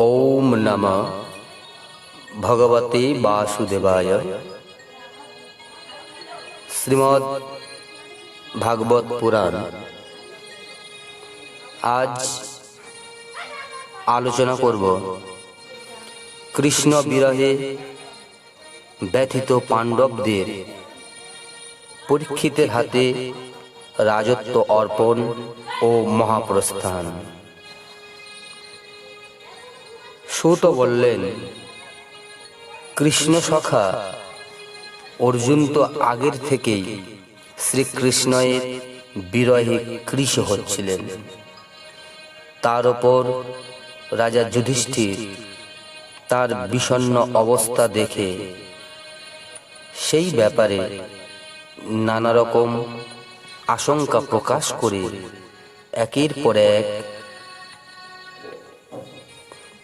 ওম নম ভগবতে বাসুদেবায়। শ্রীমদ্ ভাগবত পুরাণ। আজ আলোচনা করব কৃষ্ণ বিরহে ব্যথিত পাণ্ডবদের পরীক্ষিতের হাতে রাজত্ব অর্পণ ও মহাপ্রস্থান। সুত বললেন, কৃষ্ণ সখা, অর্জুন তো আগের থেকেই শ্রীকৃষ্ণের বিরহে কৃষ হচ্ছিলেন। তার ওপর রাজা যুধিষ্ঠির তার বিষণ্ন অবস্থা দেখে সেই ব্যাপারে নানা রকম আশঙ্কা প্রকাশ করে একের পর এক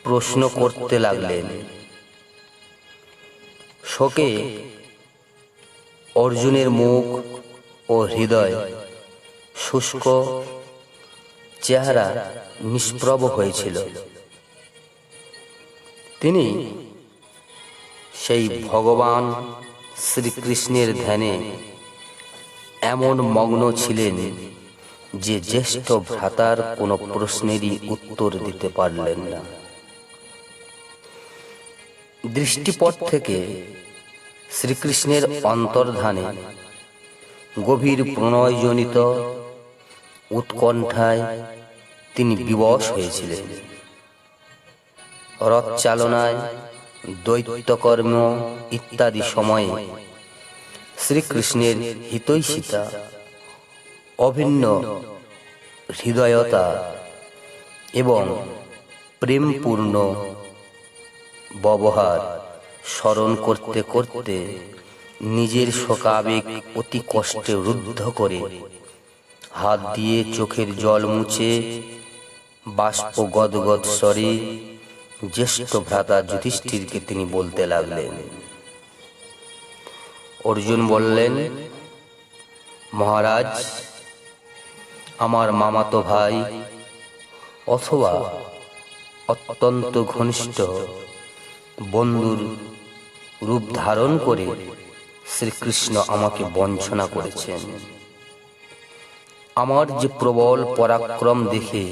প্রশ্ন করতে লাগলেন। শোকে অর্জুনের মুখ ও হৃদয় শুষ্ক, চেহারা নিষ্প্রভ হয়েছিল। তিনি সেই ভগবান শ্রীকৃষ্ণের ধ্যানে এমন মগ্ন ছিলেন যে জ্যেষ্ঠ ভ্রাতার কোনো প্রশ্নেরই উত্তর দিতে পারলেন না। দৃষ্টিপট থেকে শ্রীকৃষ্ণের অন্তর্ধানে গভীর প্রণয়জনিত উৎকণ্ঠায় তিনি বিবশ হয়েছিলেন। রথ চালনায় দৈত্যকর্ম ইত্যাদি সময়ে শ্রীকৃষ্ণের হিতৈষিতা, অভিন্ন হৃদয়তা এবং প্রেমপূর্ণ ব্যবহার স্মরণ করতে করতে নিজের শোকাবেগ অতি কষ্টে রুদ্ধ করে, হাত দিয়ে চোখের জল মুছে, বাষ্প গদগদ স্বরে জ্যেষ্ঠ ভ্রাতা যুধিষ্ঠিরকে তিনি বলতে লাগলেন। অর্জুন বললেন, মহারাজ, আমার মামাতো ভাই অথবা অত্যন্ত ঘনিষ্ঠ বন্ধুর রূপ ধারণ করে শ্রীকৃষ্ণ আমাকে বঞ্চনা করেছেন। আমার যে প্রবল পরাক্রম দেখে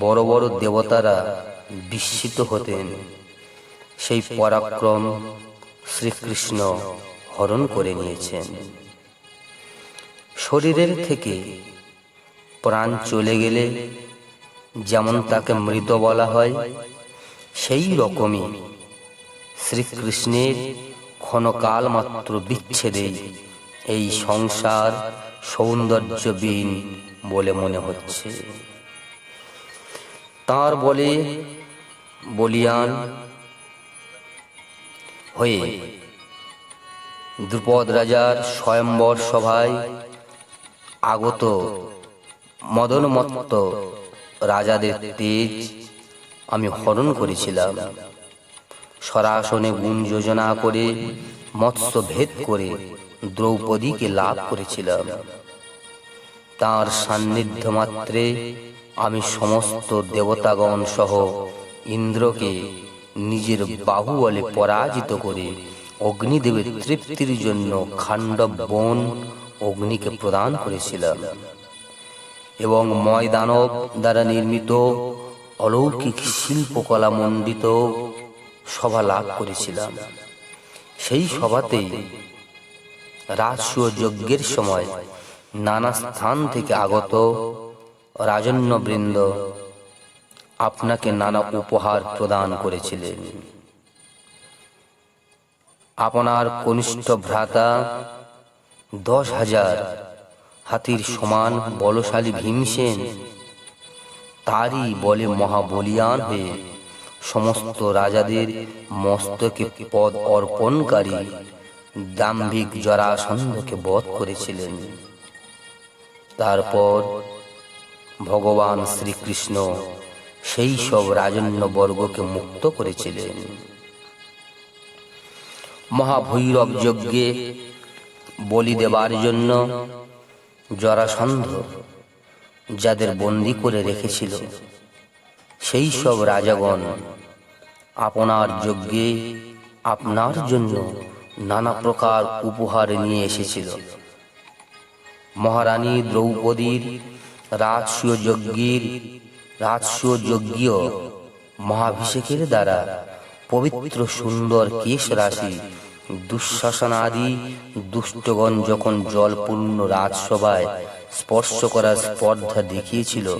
বড় বড় দেবতারা বিস্মিত হতেন, সেই পরাক্রম শ্রীকৃষ্ণ হরণ করে নিয়েছেন। শরীরের থেকে প্রাণ চলে গেলে যেমন তাকে মৃত বলা হয় সেই রকমই শ্রীকৃষ্ণের ক্ষণকাল মাত্র বিচ্ছেদে এই সংসার সৌন্দর্যবিহীন বলে মনে হচ্ছে। তার বলে বলিয়ান, হয়ে, দ্রুপদ রাজার স্বয়ম্বর সভায় আগত মদনমত্ত রাজাদের তেজ আমি হরণ করেছিলাম। সরাসনে গুণ যোজনা করে, মৎস্য ভেদ করে দ্রৌপদীকে লাভ করেছিলাম। তার সান্নিধ্য মাত্রে আমি সমস্ত দেবতাগণ সহ ইন্দ্রকে নিজের বাহু বলে পরাজিত করে অগ্নিদেবের তৃপ্তির জন্য খাণ্ডব বন অগ্নিকে প্রদান করেছিলাম এবং ময়দানব দ্বারা নির্মিত অলৌকিক শিল্পকলা মণ্ডিত সভা লাভ করেছিলাম। সেই সভাতেই রাজস্ব যজ্ঞের সময় নানা স্থান থেকে আগত রাজন্যবৃন্দ আপনাকে নানা উপহার প্রদান করেছিলেন। আপনার কনিষ্ঠ ভ্রাতা দশ হাজার হাতির সমান বলশালী ভীমসেন তারই বলে মহাবলিয়ান হয়ে সমস্ত রাজাদের মস্তকে পদ অর্পণকারী দাম্ভিক জরাসন্ধকে বধ করেছিলেন। তারপর ভগবান শ্রীকৃষ্ণ সেই সব রাজন্য বর্গকে মুক্ত করেছিলেন। মহাভৈরব যজ্ঞে বলি দেবার জন্য জরাসন্ধ যাদের বন্দি করে রেখেছিল, সেই সব রাজাগণ আপনার যজ্ঞে আপনার জন্য নানা প্রকার উপহার নিয়ে এসেছিল। মহারানী দ্রৌপদীর রাজসূয় যজ্ঞের রাজসূয় যজ্ঞীয় মহাভিষেকের দ্বারা পবিত্র সুন্দর কেশ রাশি দুঃশাসনাদি দুষ্টগণ যখন জলপূর্ণ রাজসভায় স্পর্শ করার স্পর্ধা দেখিয়েছিল,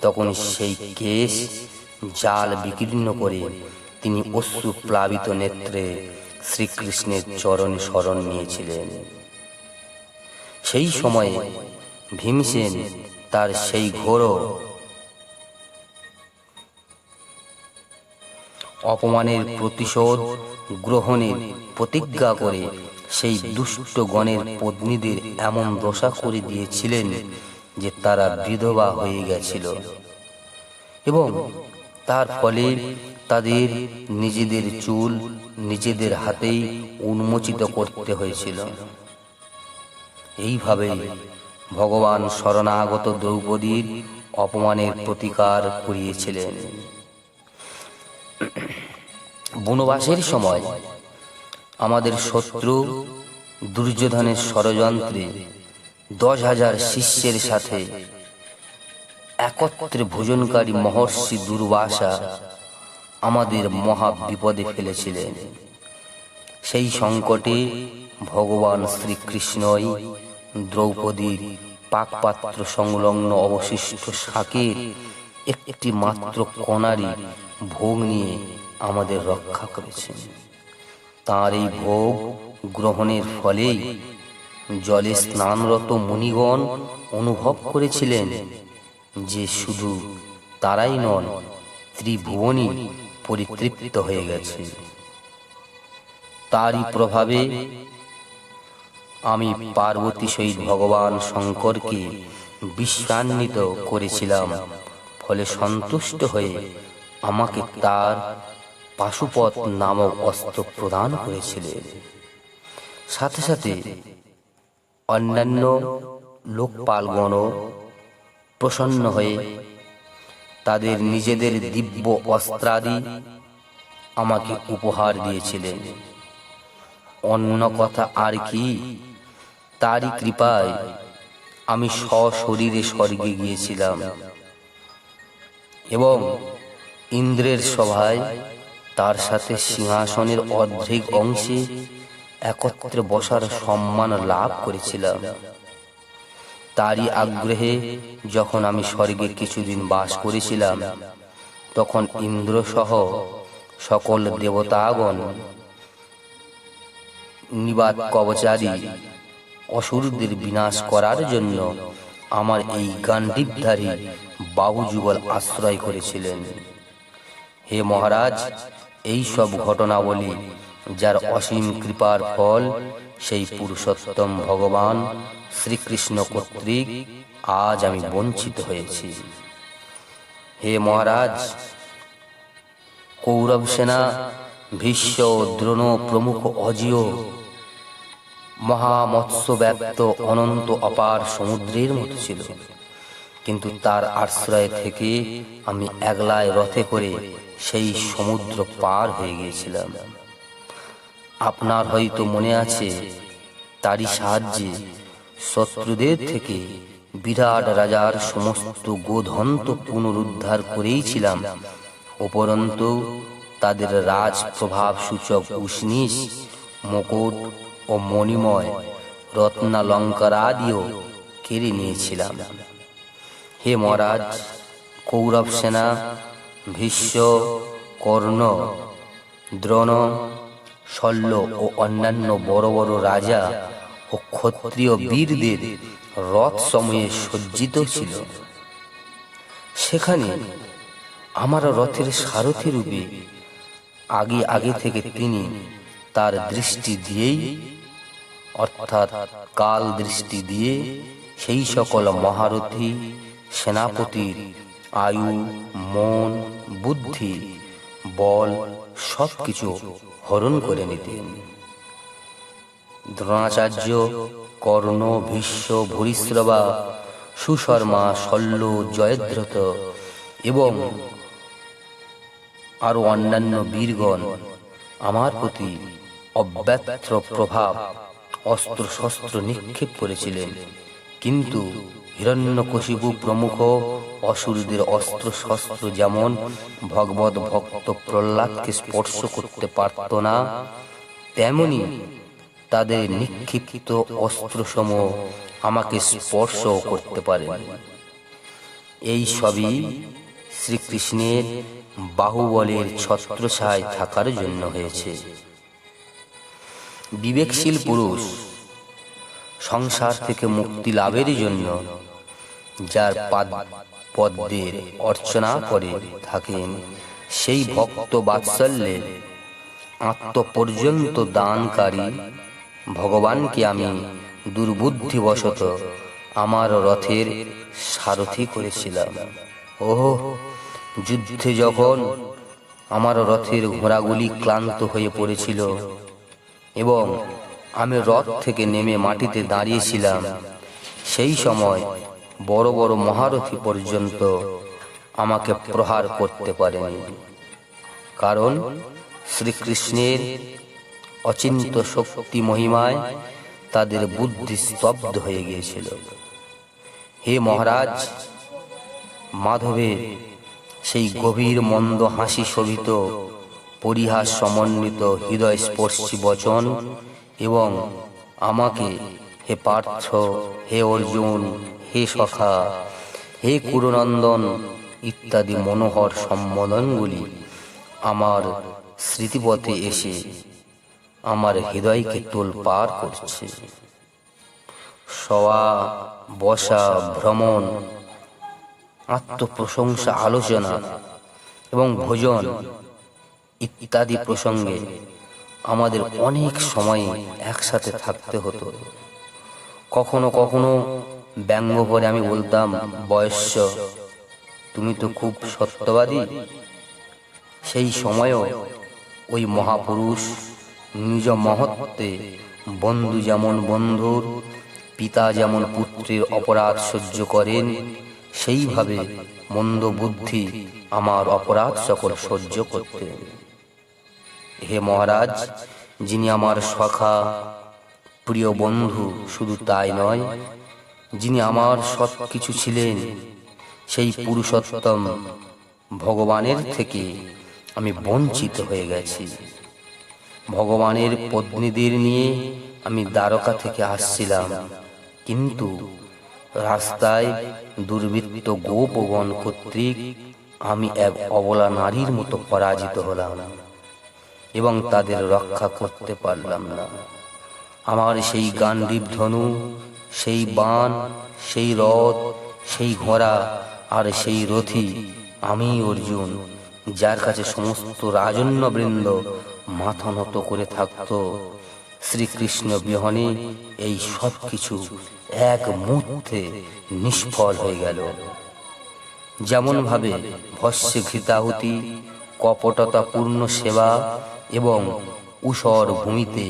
তখন সেই কেশ জাল বিকীর্ণ করে তিনি অশ্রু প্লাবিত নেত্রে শ্রীকৃষ্ণের চরণে শরণ নিয়েছিলেন। সেই সময়ে ভীমসেন তার সেই ঘোর অপমানের প্রতিশোধ গ্রহণের প্রতিজ্ঞা করে সেই দুষ্ট গণের পত্নীদের এমন দশা করে দিয়েছিলেন যে তারা বিধবা হয়ে গেছিল। এবং তার ফলে তাদের নিজেদের চুল নিজেদের হাতেই উন্মোচিত করতে হয়েছিল। এইভাবে ভগবান শরণাগত দ্রৌপদীর অপমানের প্রতিকার করিয়েছিলেন। বনবাসের সময় আমাদের শত্রু দুর্যোধনের ষড়যন্ত্রে দশ হাজার শিষ্যের সাথে একত্রে ভোজনকারী মহর্ষি দুর্বাসা আমাদের মহা বিপদে ফেলেছিলেন। সেই সংকটে ভগবান শ্রীকৃষ্ণই দ্রৌপদীর পাকপাত্র সংলগ্ন অবশিষ্ট শাকের একটি মাত্র কণারি ভোগ নিয়ে আমাদের রক্ষা করেছেন। তার এই ভোগ গ্রহণের ফলেই জলে স্নানরত মুনিগণ অনুভব করেছিলেন যে শুধু তারাই নন, ত্রিভুবনই পরিতৃপ্ত হয়ে গেছে। তারই প্রভাবে আমি পার্বতী সহিত ভগবান শঙ্করকে বিশ্বান্বিত করেছিলাম, ফলে সন্তুষ্ট হয়ে আমাকে তার পাশুপত নামক অস্ত্র প্রদান করেছিলেন। সাথে সাথে অন্যান্য লোকপালগণও প্রসন্ন হয়ে তাদের নিজেদের দিব্য অস্ত্রাদি আমাকে উপহার দিয়েছিলেন। অন্য কথা আর কি? তারই কৃপায় আমি সশরীরে স্বর্গে গিয়েছিলাম এবং ইন্দ্রের সভায় তার সাথে সিংহাসনের অর্ধেক অংশে একত্রে বসার সম্মান লাভ করেছিলাম। তারই আগ্রহে যখন আমি স্বর্গে কিছুদিন বাস করেছিলাম, তখন ইন্দ্র সহ সকল দেবতাগণ নিবাদ কবচারী, অসুরদের বিনাশ করার জন্য আমার এই গান্ডীবধারী বাহুযুগল আশ্রয় করেছিলেন। হে মহারাজ এই সব ঘটনাবলী যার অসীম কৃপার ফল সেই পুরুষোত্তম ভগবান শ্রীকৃষ্ণ কর্তৃক আজ আমি বঞ্চিত হয়েছি। হে মহারাজ কৌরব সেনা ভীষ্ম দ্রোণ প্রমুখ অজিয় মহামৎস্য ব্যক্ত অনন্ত অপার সমুদ্রের মতো ছিল। কিন্তু তার আশ্রয় থেকে আমি একলায় রথে করে সেই সমুদ্র পার হয়ে গিয়েছিলাম। আপনার হয়তো মনে আছে, তারই সাহায্যে শত্রুদের থেকে বিরাট রাজার সমস্ত গোধন্ত পুনরুদ্ধার করেইছিলাম উপরন্তু তাদের রাজ প্রভাব সূচক উষ্ণিস মুকুট ও মণিময়, রত্নালঙ্কার আদিও কেড়ে নিয়েছিলাম। হে মহারাজ, কৌরব সেনা ভীষ্ম, কর্ণ, দ্রোণ শল্য ও অন্যান্য বড় বড় রাজা ও ক্ষত্রিয় বীরদের রথ সময়ে সজ্জিত ছিল। সেখানে আমার রথের সারথি রূপে আগে আগে থেকে তিনি তার দৃষ্টি দিয়েই, অর্থাৎ কাল দৃষ্টি দিয়ে সেই সকল মহারথী, সেনাপতির আয়ু, মন, বুদ্ধি, বল সব কিছু হরণ করে নিতেন। দ্রোণাচার্য, কর্ণ, ভীষ্ম, ভূরিশ্রবা, সুশর্মা, শল্য, জয়দ্রথ এবং আরও অন্যান্য বীরগণ আমার প্রতি অব্যত্র প্রভাব অস্ত্র শস্ত্র নিক্ষেপ করেছিলেন। কিন্তু হিরণ্যকশিপু প্রমুখ, অসুরদের অস্ত্র শস্ত্র যেমন ভগবত ভক্ত প্রহ্লাদকে স্পর্শ করতে পারত না, তেমনি তাদের নিক্ষিপ্ত অস্ত্রসমূহ আমাকে স্পর্শ করতে পারে এই সবই শ্রীকৃষ্ণের বাহুবলের ছত্রছায় থাকার জন্য হয়েছে। বিবেকশীল পুরুষ সংসার থেকে মুক্তি লাভের জন্য যার পাদ পদ্মের অর্চনা করে থাকেন, সেই ভক্ত বাৎসল্যের আত্ম পর্যন্ত দানকারী, ভগবানকে আমি দুর্বুদ্ধিবশত আমার রথের সারথি করেছিলাম। ওহ, যুদ্ধে যখন আমার রথের ঘোড়াগুলি ক্লান্ত হয়ে পড়েছিল এবং আমি রথ থেকে নেমে মাটিতে দাঁড়িয়েছিলাম। সেই সময় বড় বড় মহারথী পর্যন্ত আমাকে প্রহার করতে পারেনি। কারণ শ্রীকৃষ্ণের অচিন্ত শক্তি মহিমায় তাদের বুদ্ধি স্তব্ধ হয়ে গিয়েছিল। হে মহারাজ মাধবের সেই গভীর মন্দ হাসি শোভিত, পরিহাস সমন্বিত হৃদয় স্পর্শী বচন এবং আমাকে, হে পার্থ, হে অর্জুন, হে সখা, হে কুরনন্দন ইত্যাদি মনোহর সম্বোধনগুলি আমার স্মৃতিপথে এসে আমার হৃদয়কে তোল পার করছে। শোয়া বসা, ভ্রমণ, আত্মপ্রশংসা, আলোচনা এবং ভোজন ইত্যাদি প্রসঙ্গে আমাদের অনেক সময় একসাথে থাকতে হতো। কখনো কখনো ব্যঙ্গ করে আমি বলতাম, বয়স্য, তুমি তো খুব সত্যবাদী। সেই সময়ও ওই মহাপুরুষ নিজ মহত্বে বন্ধু যেমন বন্ধুর, পিতা যেমন পুত্রের অপরাধ সহ্য করেন, সেইভাবে মন্দ বুদ্ধি আমার অপরাধ সকল সহ্য করতেন। হে মহারাজ, যিনি আমার সখা, প্রিয় বন্ধু, শুধু তাই নয়, যিনি আমার সব কিছু ছিলেন, সেই পুরুষোত্তম ভগবানের থেকে আমি বঞ্চিত হয়ে গেছি। ভগবানের পত্নীদের নিয়ে আমি দ্বারকা থেকে আসছিলাম, কিন্তু রাস্তায় দুর্বৃত্ত গোপগণ কর্তৃক আমি এক অবলা নারীর মতো পরাজিত হলাম। এবং তাদের রক্ষা করতে পারলাম না। আমার সেই গান্ডীব ধনু, সেই বান, সেই রথ, সেই ঘোড়া আর সেই রথি আমি, অর্জুন, যার কাছে সমস্ত রাজন্য বৃন্দ মাথা নত করে থাকত। শ্রীকৃষ্ণ বিহনে এই সব কিছু এক মুহূর্তে নিষ্ফল হয়ে গেল। যেমনভাবে ভস্যে ঘৃতাহুতি, কপটতাপূর্ণ সেবা এবং উষর ভূমিতে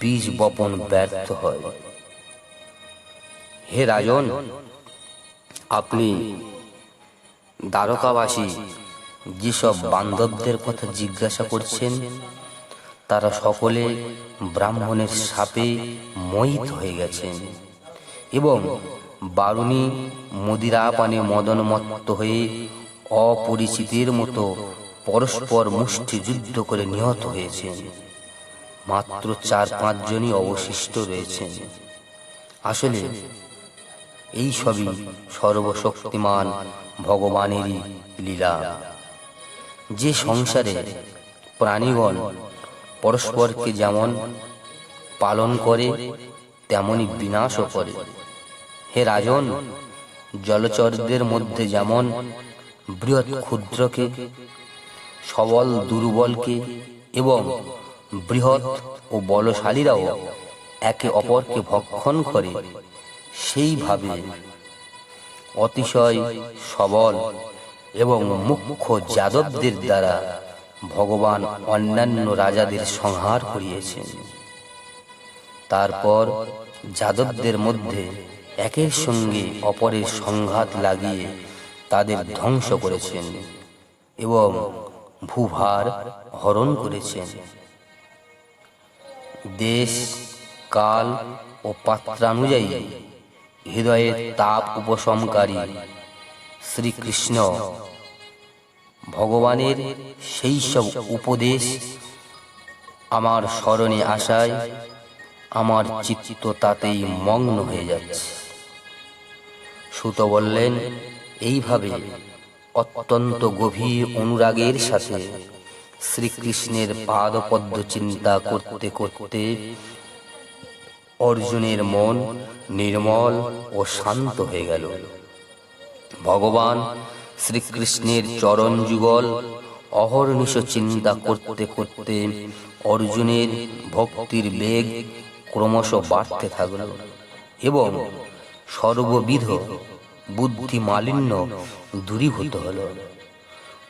বীজ বপন ব্যর্থ হয়। হে রাজন, আপনি দ্বারকাবাসী যেসব বান্ধবদের কথা জিজ্ঞাসা করছেন, তারা সকলে ব্রাহ্মণের সাপে মোহিত হয়ে গেছেন এবং বারুণী মদিরা পানে মদনমত্ত হয়ে অপরিচিতের মতো পরস্পর মুষ্টি যুদ্ধ করে নিহত হয়েছেন। মাত্র চার পাঁচজনই অবশিষ্ট রয়েছেন। আসলে, এই সবই সর্বশক্তিমান ভগবানেরই লীলা। যে সংসারে প্রাণীগণ পরস্পরকে যেমন পালন করে, তেমনি বিনাশও করে। হে রাজন, জলচরদের মধ্যে যেমন বৃহৎ ক্ষুদ্রকে সবল, দুর্বলকে এবং বৃহৎ ও বলশালীরাও একে অপরকে ভক্ষণ করে, সেইভাবে অতিশয় সবল এবং মুখ্য যাদবদের দ্বারা ভগবান অন্যান্য রাজাদের সংহার করিয়েছেন। তারপর যাদবদের মধ্যে একের সঙ্গে অপরের সংঘাত লাগিয়ে তাদের ধ্বংস করেছেন এবং ভূভার হরণ করেছেন। দেশ, কাল ও পাত্রানুযায়ী হৃদয়ের তাপ উপশমকারী শ্রীকৃষ্ণ। ভগবানের সেই সব উপদেশ আমার স্মরণে আসায় আমার চিত্ত তাতেই মগ্ন হয়ে যাচ্ছে। সুত বললেন, এইভাবে অত্যন্ত গভীর অনুরাগের সাথে শ্রীকৃষ্ণের পাদপদ্ম চিন্তা করতে করতে অর্জুনের মন নির্মল ও শান্ত হয়ে গেল। ভগবান শ্রীকৃষ্ণের চরণ যুগল, অহর্নিশ চিন্তা করতে করতে অর্জুনের ভক্তির বেগ ক্রমশ বাড়তে থাকল এবং সর্ববিধ বুদ্ধি মালিন্য দূরীভূত হল।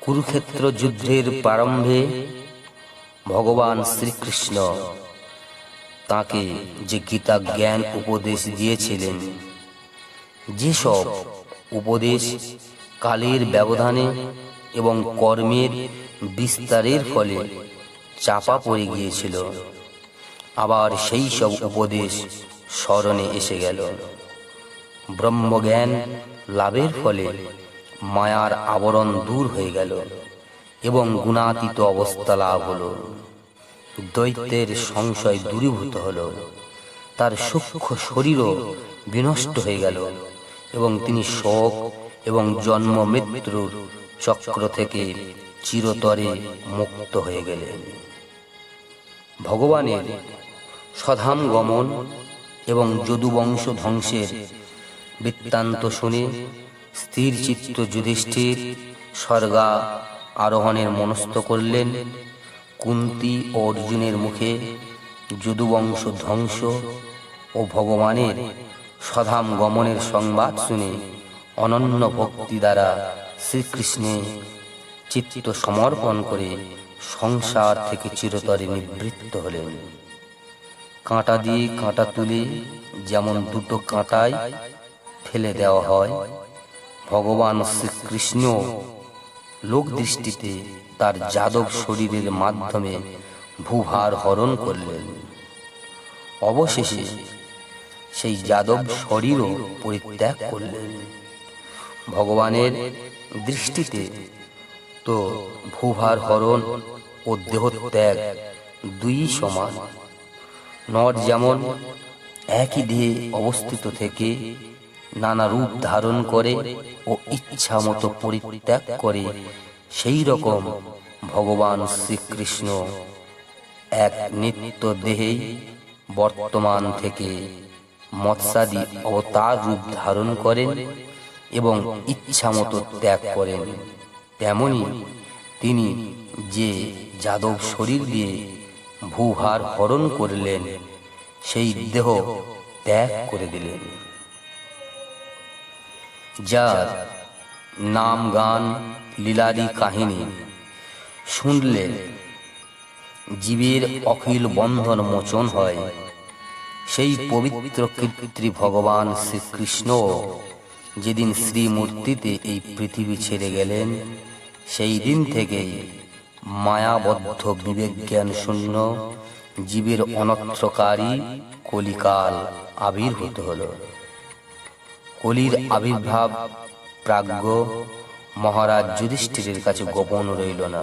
কুরুক্ষেত্র যুদ্ধের প্রারম্ভে ভগবান শ্রীকৃষ্ণ তাকে যে গীতা জ্ঞান উপদেশ দিয়েছিলেন, যেসব উপদেশ কালের ব্যবধানে এবং কর্মের বিস্তারের ফলে চাপা পড়ে গিয়েছিল, আবার সেই সব উপদেশ স্মরণে এসে গেল। ব্রহ্মজ্ঞান লাভের ফলে মায়ার আবরণ দূর হয়ে গেল এবং গুণাতীত অবস্থা লাভ হলো। দৈত্যের সংশয় দূরীভূত হল। তার সূক্ষ্ম শরীরও বিনষ্ট হয়ে গেল এবং তিনি শোক এবং জন্ম মৃত্যুর চক্র থেকে চিরতরে মুক্ত হয়ে গেলেন। ভগবানের সধাম গমন এবং যদুবংশ ধ্বংসের বৃত্তান্ত শুনে স্থির চিত্ত যুধিষ্ঠির স্বর্গা আরোহণের মনস্থ করলেন। কুন্তি ও অর্জুনের মুখে যদুবংশ ধ্বংস ও ভগবানের সধাম গমনের সংবাদ শুনে অনন্য ভক্তি দ্বারা শ্রীকৃষ্ণে চিত্ত সমর্পণ করে সংসার থেকে চিরতরে নিবৃত্ত হলেন। কাঁটা দিয়ে কাঁটা তুলে যেমন দুটো কাঁটায় ফেলে দেওয়া হয়। ভগবান শ্রীকৃষ্ণ লোক দৃষ্টিতে তার যাদব শরীরের মাধ্যমে ভূভার হরণ করলেন। অবশেষে সেই যাদব শরীরও পরিত্যাগ করলেন। ভগবানের দৃষ্টিতে তো ভূভার হরণ ও দেহত্যাগ দুই সমান। নর যেমন একই দেহে অবস্থিত থেকে নানা রূপ ধারণ করে ও ইচ্ছা মতো পরিত্যাগ করে। সেই রকম ভগবান শ্রীকৃষ্ণ এক নিত্য দেহেই বর্তমান থেকে মৎসাদি অবতার রূপ ধারণ করেন এবং ইচ্ছা মতো ত্যাগ করেন। তেমনি তিনি যে যাদব শরীর দিয়ে ভূভার হরণ করলেন, সেই দেহ ত্যাগ করে দিলেন। যার নাম গান লীলাদি কাহিনী। শুনলে জীবের অখিল বন্ধন মোচন হয়। সেই পবিত্র কীর্তি ভগবান শ্রীকৃষ্ণ যেদিন শ্রীমূর্তিতে এই পৃথিবী ছেড়ে গেলেন, সেই দিন থেকেই মায়াবদ্ধ বিবেক জ্ঞান শূন্য জীবের অনত্রকারী কলিকাল আবির্ভূত হলো। কলির আবির্ভাব প্রাজ্ঞ মহারাজ যুধিষ্ঠিরের কাছে গোপন রইল না।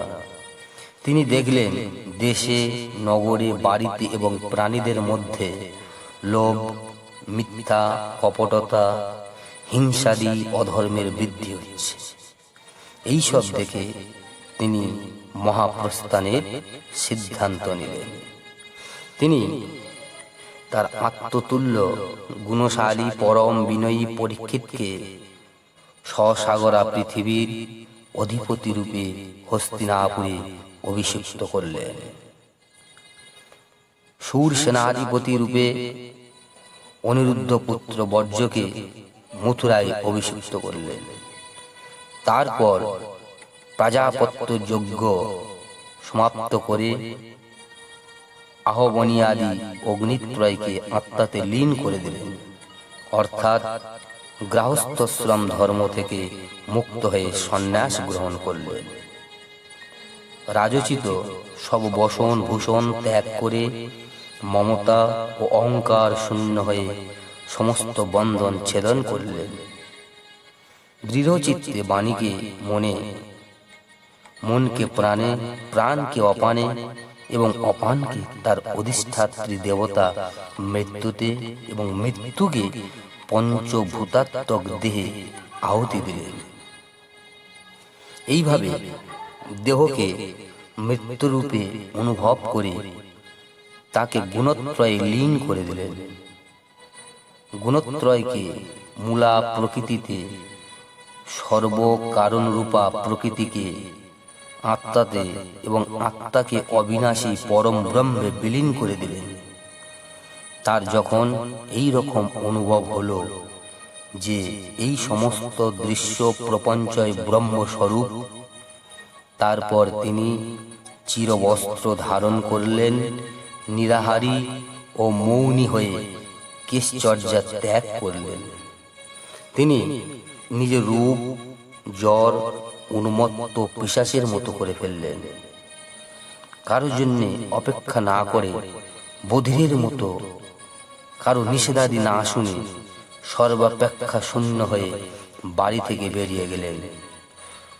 তিনি দেখলেন দেশে, নগরে, বাড়িতে এবং প্রাণীদের মধ্যে লোভ, মিথ্যা, কপটতা, হিংসাদি, অধর্মের বৃদ্ধি হচ্ছে। এইসব দেখে তিনি মহাপ্রস্থানের সিদ্ধান্ত নিলেন। তিনি তার আত্মতুল্য, গুণশালী, পরম বিনয়ী পরীক্ষিতকে সসাগরা পৃথিবীর অধিপতি রূপে হস্তিনাপুরে অভিষিক্ত করলেন। সুর সেনাধিপতি রূপে অনিরুদ্ধ পুত্র বর্জ্যকে মথুরায় অভিষিক্ত করলেন। তারপর প্রাজাপত্য যজ্ঞ সমাপ্ত করে আহবনিয়াদি অগ্নিত্রয়কে আত্মাতে লীন করে দিলেন। অর্থাৎ গৃহস্থশ্রম ধর্ম থেকে মুক্ত হয়ে সন্ন্যাস গ্রহণ করলেন। রাজোচিত সব বসন ভূষণ ত্যাগ করে মমতা ও অহংকার শূন্য হয়ে সমস্ত বন্ধন ছেদন করলেন। দৃঢ়চিত্তে বাণীকে মনে, মনকে প্রাণে, প্রাণকে অপানে এবং অপানকে তার অধিষ্ঠাত্রী দেবতা মৃত্যুতে এবং মৃত্যুকে পঞ্চভূতাত্মক দেহে আহুতি দিলেন। এইভাবে দেহকে মৃত্যুরূপে অনুভব করে তাকে গুণত্রয়ে লীন করে দিলেন। গুণত্রয়কে মূলা প্রকৃতিতে সর্বকারণরূপা প্রকৃতিকে আত্মাতে এবং আত্মাকে অবিনাশী পরম ব্রহ্মে বিলীন করে দিলেন। তার যখন এই রকম অনুভব হলো যে এই সমস্ত দৃশ্য প্রপঞ্চয় ব্রহ্মস্বরূপ, তারপর তিনি চিরবস্ত্র ধারণ করলেন, নিরাহারী ও মৌনী হয়ে কেশচর্যা ত্যাগ করলেন। তিনি নিজের রূপ, জ্বর উন্মত্ত পিশাসের মতো করে ফেললেন কারোর জন্য অপেক্ষা না করে বধিরের মতো কারও নিষেধাদি না শুনে সর্বাপেক্ষা শূন্য হয়ে বাড়ি থেকে বেরিয়ে গেলেন।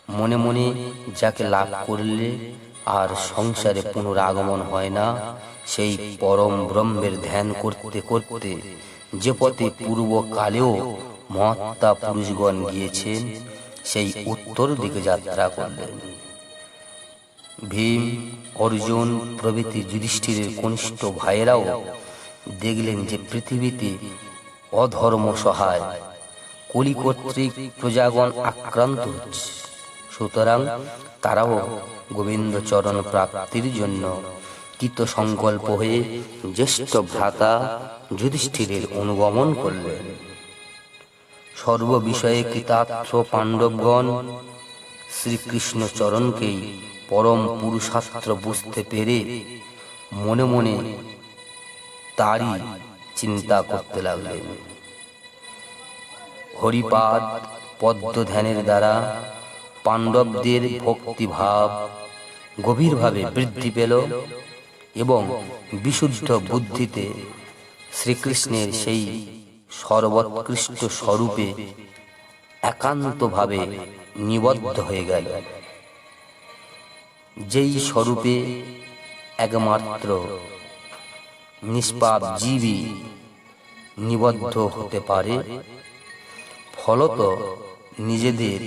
মনে মনে যাকে লাভ করলে আর সংসারে পুনরাগমন হয় না, সেই পরম ব্রহ্মের ধ্যান করতে করতে যে পথে পূর্বকালেও মহাত্মা পুরুষগণ গিয়েছেন সেই উত্তর দিকে যাত্রা করলেন। ভীম, অর্জুন প্রভৃতি যুধিষ্ঠিরের কনিষ্ঠ ভাইয়েরাও দেখলেন যে পৃথিবীতে অধর্ম সহায় কলি কর্তৃক প্রজাগণ আক্রান্ত হচ্ছে। সুতরাং তারাও গোবিন্দ চরণ প্রাপ্তির জন্য কৃত সংকল্প হয়ে জ্যেষ্ঠ ভ্রাতা যুধিষ্ঠিরের অনুগমন করলেন। সর্ব বিষয়ে কৃতার্থ পাণ্ডবগণ শ্রীকৃষ্ণ চরণকেই পরম পুরুষাস্ত্র বুঝতে পেরে মনে মনে তারই চিন্তা করতে লাগলেন। হরিপাদ পদ্ম ধ্যানের দ্বারা পাণ্ডবদের ভক্তিভাব গভীরভাবে বৃদ্ধি পেল এবং বিশুদ্ধ বুদ্ধিতে শ্রীকৃষ্ণের সেই সর্বোৎকৃষ্ট স্বরূপে একান্তভাবে নিবদ্ধ হয়ে গেল। যেই স্বরূপে একমাত্র নিষ্পাপ জীবী নিবদ্ধ হতে পারে, ফলত নিজেদের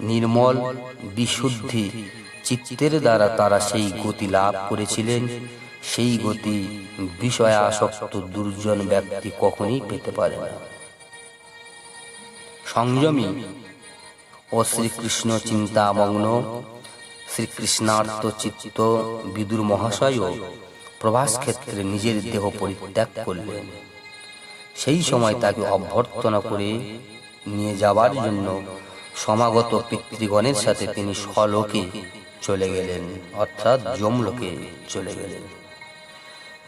নির্মল বিশুদ্ধি চিত্তের দ্বারা তারা সেই গতি লাভ করেছিলেন সেই গতি বিষয়াসক্ত দুর্জন ব্যক্তি কখনই পেতে পারে না। সংযমী ও শ্রীকৃষ্ণ চিন্তামগ্ন, শ্রীকৃষ্ণার্থ চিত্ত বিদুর মহাশয়ও প্রভাস ক্ষেত্রে নিজের দেহ পরিত্যাগ করলেন। সেই সময় তাকে অভ্যর্থনা করে নিয়ে যাবার জন্য সমাগত পিতৃগণের সাথে তিনি স্বলোকে চলে গেলেন, অর্থাৎ যমলোকে চলে গেলেন।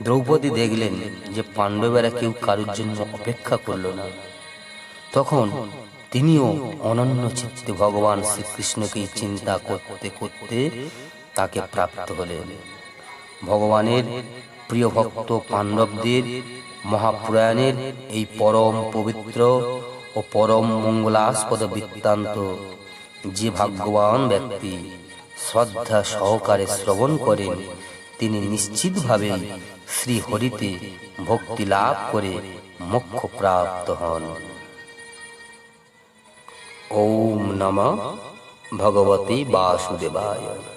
দ্রৌপদী দেখলেন যে পাণ্ডবেরা কেউ কারোর জন্য অপেক্ষা করল না। তখন তিনিও অনন্য চিত্তে ভগবান শ্রীকৃষ্ণকে চিন্তা করতে করতে তাকে প্রাপ্ত হলেন। ভগবানের প্রিয় ভক্ত পাণ্ডবদের মহাপ্রয়াণের এই পরম পবিত্র ও পরম মঙ্গলাস্পদ বৃত্তান্ত যে ভাগ্যবান ব্যক্তি শ্রদ্ধা সহকারে শ্রবণ করেন, তিনি নিশ্চিতভাবেই শ্রী হরিতে ভক্তি লাভ করে মোক্ষ প্রাপ্ত হন। ওম নম ভগবতী বাসুদেবায়।